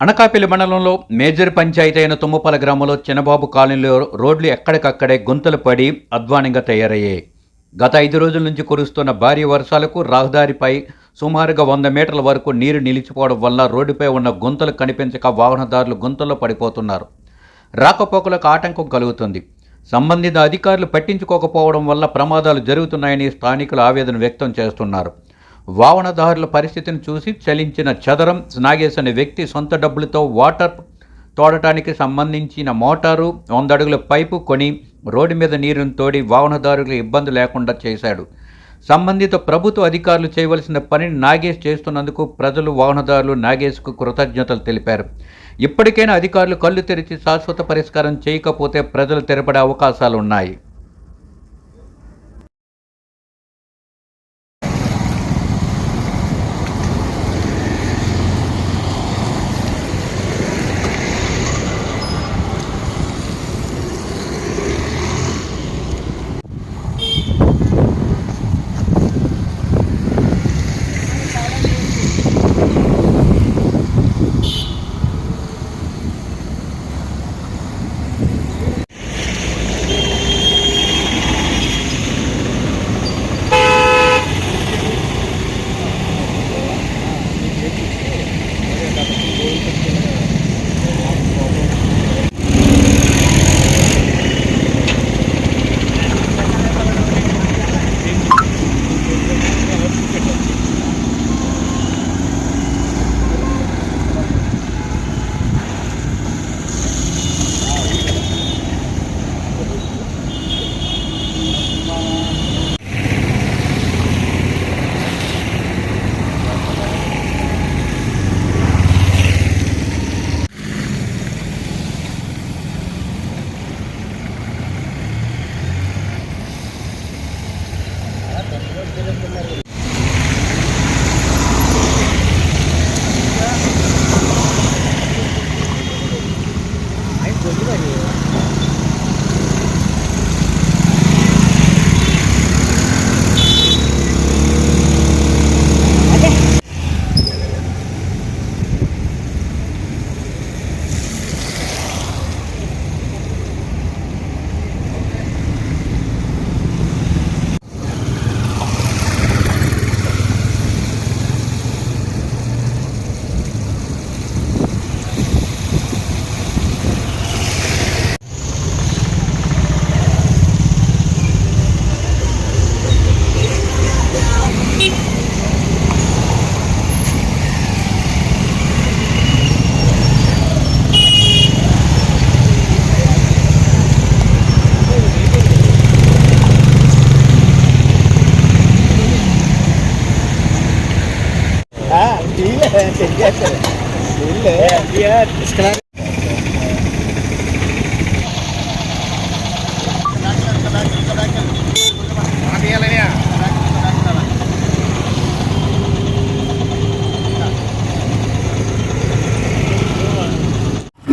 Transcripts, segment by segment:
అనకాపల్లి మండలంలో మేజర్ పంచాయతీ అయిన తుమ్మపల గ్రామంలో చిన్నబాబు కాలనీలో రోడ్లు ఎక్కడికక్కడే గుంతలు పడి అధ్వానంగా తయారయ్యాయి. గత ఐదు రోజుల నుంచి కురుస్తున్న భారీ వర్షాలకు రహదారిపై సుమారుగా వంద మీటర్ల వరకు నీరు నిలిచిపోవడం వల్ల రోడ్డుపై ఉన్న గుంతలు కనిపించక వాహనదారులు గుంతల్లో పడిపోతున్నారు. రాకపోకలకు ఆటంకం కలుగుతుంది. సంబంధిత అధికారులు పట్టించుకోకపోవడం వల్ల ప్రమాదాలు జరుగుతున్నాయని స్థానికులు ఆవేదన వ్యక్తం చేస్తున్నారు. వాహనదారుల పరిస్థితిని చూసి చలించిన చదరం నాగేశ్ అనే వ్యక్తి సొంత డబ్బులతో వాటర్ తోడటానికి సంబంధించిన మోటారు వంద అడుగుల పైపు కొని రోడ్డు మీద నీరును తోడి వాహనదారులకు ఇబ్బంది లేకుండా చేశాడు. సంబంధిత ప్రభుత్వ అధికారులు చేయవలసిన పనిని నాగేష్ చేస్తున్నందుకు ప్రజలు వాహనదారులు నాగేష్కు కృతజ్ఞతలు తెలిపారు. ఇప్పటికైనా అధికారులు కళ్ళు తెరిచి శాశ్వత పరిష్కారం చేయకపోతే ప్రజలు తెరపడే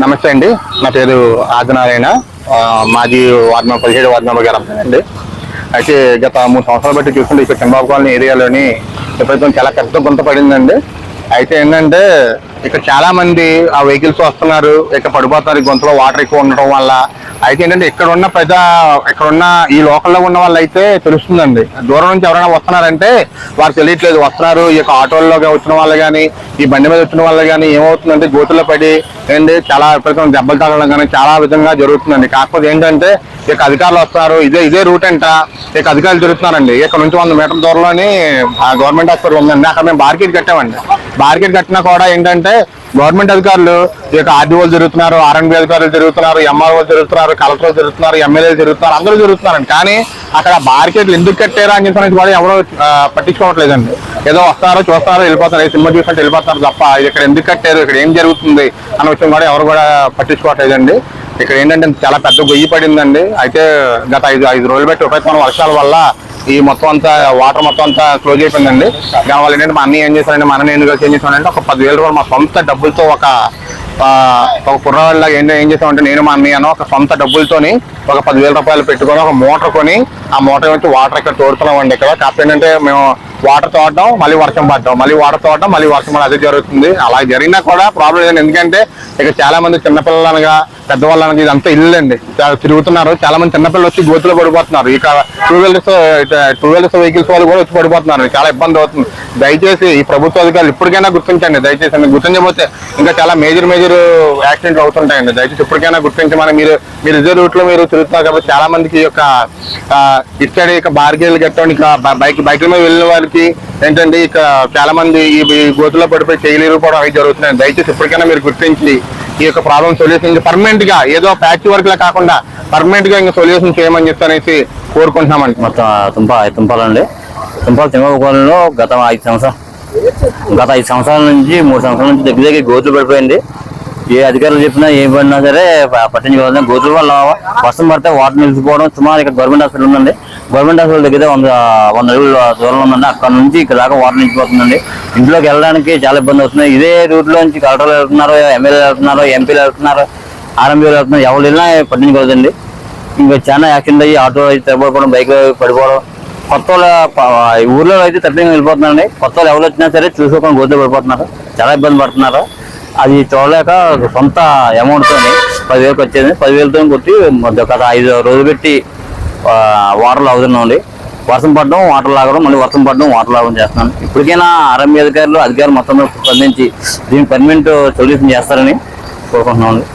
నమస్తే అండి. నా పేరు ఆదినారాయణ. మాది మాజీ నెంబర్ పదిహేడు వార్డు నెంబర్ గారు అండి. అయితే గత మూడు సంవత్సరాలు బట్టి చూసుకుంటే ఇక్కడ చంద్రబాబు కాలనీ ఏరియాలోని విపరీతం చాలా పెద్ద గుంత పడిందండి. అయితే ఏంటంటే ఇక్కడ చాలా మంది ఆ వెహికల్స్ వస్తున్నారు. ఇక్కడ పడిపోతున్నారు. గొంతులో గుంతలో వాటర్ ఎక్కువ ఉండటం వల్ల. అయితే ఏంటంటే ఇక్కడ ఉన్న పెద్ద ఇక్కడ ఉన్న ఈ లోకల్లో ఉన్న వాళ్ళు అయితే తెలుస్తుందండి. దూరం నుంచి ఎవరైనా వస్తున్నారంటే వారు తెలియట్లేదు. వస్తున్నారు. ఈ యొక్క ఆటోల్లో వచ్చిన వాళ్ళు కానీ ఈ బండి మీద వచ్చిన వాళ్ళు కానీ ఏమవుతుందంటే గోతుల్లో పడి ఏంటి చాలా విపరీతం దెబ్బలు తగలడం కానీ చాలా విధంగా జరుగుతుందండి. కాకపోతే ఏంటంటే ఇక అధికారులు వస్తారు. ఇదే ఇదే రూట్ అంట. ఇక అధికారులు తిరుగుతున్నారండి. ఇక్కడ నుంచి వంద మీటర్ల దూరంలోని గవర్నమెంట్ హాస్పిటల్ ఉందండి. అక్కడ మేము బార్కెట్ కట్టామండి. బార్కెట్ కట్టినా కూడా ఏంటంటే గవర్నమెంట్ అధికారులు ఈ యొక్క ఆర్డీఓలు జరుగుతున్నారు ఆర్ఎండ్బి అధికారులు జరుగుతున్నారు ఎంఆర్ఓ జరుగుతున్నారు కలెక్టర్లు జరుగుతున్నారు ఎమ్మెల్యేలు జరుగుతున్నారు అందరూ జరుగుతున్నారండి. కానీ అక్కడ బార్కెట్లు ఎందుకు కట్టారా అని చెప్పి కూడా ఎవరో పట్టించుకోవట్లేదండి. ఏదో వస్తారో చూస్తారో వెళ్ళిపోతారు. సినిమా చూసినట్టు వెళ్ళిపోతారు తప్ప ఇది ఇక్కడ ఎందుకు కట్టారు ఇక్కడ ఏం జరుగుతుంది అన్న విషయం కూడా ఎవరు కూడా పట్టించుకోవట్లేదండి. ఇక్కడ ఏంటంటే చాలా పెద్ద గొయ్యి పడిందండి. అయితే గత ఐదు ఐదు రోజులు బట్టి ఉపయోగమైన వర్షాల వల్ల ఈ మొత్తం అంతా వాటర్ మొత్తం అంతా క్లోజ్ అయిపోయిందండి. దానివల్ల ఏంటంటే మా అన్నయ్య ఏం చేశారంటే మన నేను ఏం చేశానంటే ఒక పదివేల రూపాయలు మా సొంత డబ్బులతో ఒక ఒక కుర్రవాళ్ళ ఏం ఏం చేసామంటే నేను మా అన్నయ్యను ఒక సొంత డబ్బులతోని ఒక పదివేల రూపాయలు పెట్టుకొని ఒక మోటార్ కొని ఆ మోటార్ నుంచి వాటర్ ఇక్కడ తోడుతున్నామండి ఇక్కడ. కాకపోతే ఏంటంటే మేము వాటర్ తోడటం మళ్ళీ వర్షం పడటం మళ్ళీ వాటర్ తోడటం మళ్ళీ వర్షం పడడం అదే జరుగుతుంది. అలా జరిగినా కూడా ప్రాబ్లం లేదు ఎందుకంటే ఇక చాలా మంది చిన్నపిల్లలు అనగా పెద్దవాళ్ళు అనగా ఇదంతా ఇల్లు అండి చాలా తిరుగుతున్నారు. చాలా మంది చిన్నపిల్లలు వచ్చి గోతులో పడిపోతున్నారు. ఇక two wheelers two wheelers vehicles వాళ్ళు కూడా వచ్చి పడిపోతున్నారు. చాలా ఇబ్బంది అవుతుంది. దయచేసి ఈ ప్రభుత్వ అధికారులు ఇప్పటికైనా గుర్తించండి. దయచేసి మీరు గుర్తించకపోతే ఇంకా చాలా మేజర్ మేజర్ యాక్సిడెంట్లు అవుతుంటాయండి. దయచేసి ఇప్పటికైనా గుర్తించమని మీరు మీరు ఇదే రూట్లో మీరు తిరుగుతున్నారు కాబట్టి చాలా మందికి ఈ యొక్క ఇటు సైడ్ యొక్క బార్గేలు కట్టండి ఇక బైక్ బైక్ల మీద వెళ్ళిన వారికి ఏంటంటే ఇక చాలా మంది ఈ గోతులో పడిపోయి చేయలేరు కూడా అవి జరుగుతున్నాయి. దయచేసి ఇప్పటికైనా మీరు గుర్తించి ఈ యొక్క ప్రాబ్లం సొల్యూషన్ పర్మనెంట్గా ఏదో ప్యాచ్ వర్క్ లా కాకుండా పర్మనెంట్గా ఇంకా సొల్యూషన్ చేయమని చెప్పి అనేసి కోరుకుంటున్నామండి. మొత్తం తుంప తుంపాలండి. తుంపాల తిమ్మకోలంలో గత ఐదు సంవత్సరాలు గత ఐదు సంవత్సరాల నుంచి మూడు సంవత్సరాల నుంచి దగ్గర దగ్గర గోతులు పడిపోయింది. ఏ అధికారులు చెప్పినా ఏం పడినా సరే పట్టించుకోవాలి గోతుల వల్ల వర్షం పడితే వాటర్ నిలిచిపోవడం. సుమారు ఇక్కడ గవర్నమెంట్ హాస్పిటల్ ఉందండి. గవర్నమెంట్ హాస్పిటల్ దగ్గర వంద వంద అడుగుల దూరంలో ఉందండి. అక్కడ నుంచి ఇక్కడ దాకా వాటర్ నిలిచిపోతుందండి. ఇంట్లోకి వెళ్ళడానికి చాలా ఇబ్బంది అవుతుంది ఇదే రూట్లో నుంచి కలెక్టర్లు వెళ్తున్నారు ఎమ్మెల్యేలు వెళ్తున్నారు ఎంపీలు వెళ్తున్నారు ఆర్ఎంపీలు వెళ్తున్నారు. ఎవరు వెళ్ళినా పట్టించుకోలేదండి ఇంకా చాలా యాక్సిడెంట్ అయ్యి ఆటో అయితే తెగబడిపోవడం బైక్ పడిపోవడం. కొత్త వాళ్ళ ఈ ఊర్లో అయితే తప్పింగ్ వెళ్ళిపోతున్నారండి. కొత్త వాళ్ళు ఎవరు వచ్చినా సరే చూసుకోకుండా గోతులు పడిపోతున్నారు. చాలా ఇబ్బంది పడుతున్నారు. అది చూడలేక సొంత అమౌంట్తో పదివేలకు వచ్చేది. పదివేలతో కొట్టి మొత్తం గత ఐదు రోజులు పెట్టి వాటర్ లాగుతున్నామండి వర్షం పడడం వాటర్ లాగడం మళ్ళీ వర్షం పడడం వాటర్ లాగడం చేస్తున్నాను. ఇప్పటికైనా ఆర్ఎంఈ అధికారులు అధికారులు మొత్తం స్పందించి దీని పర్మనెంట్ సొల్యూషన్ చేస్తారని కోరుకుంటున్నామండి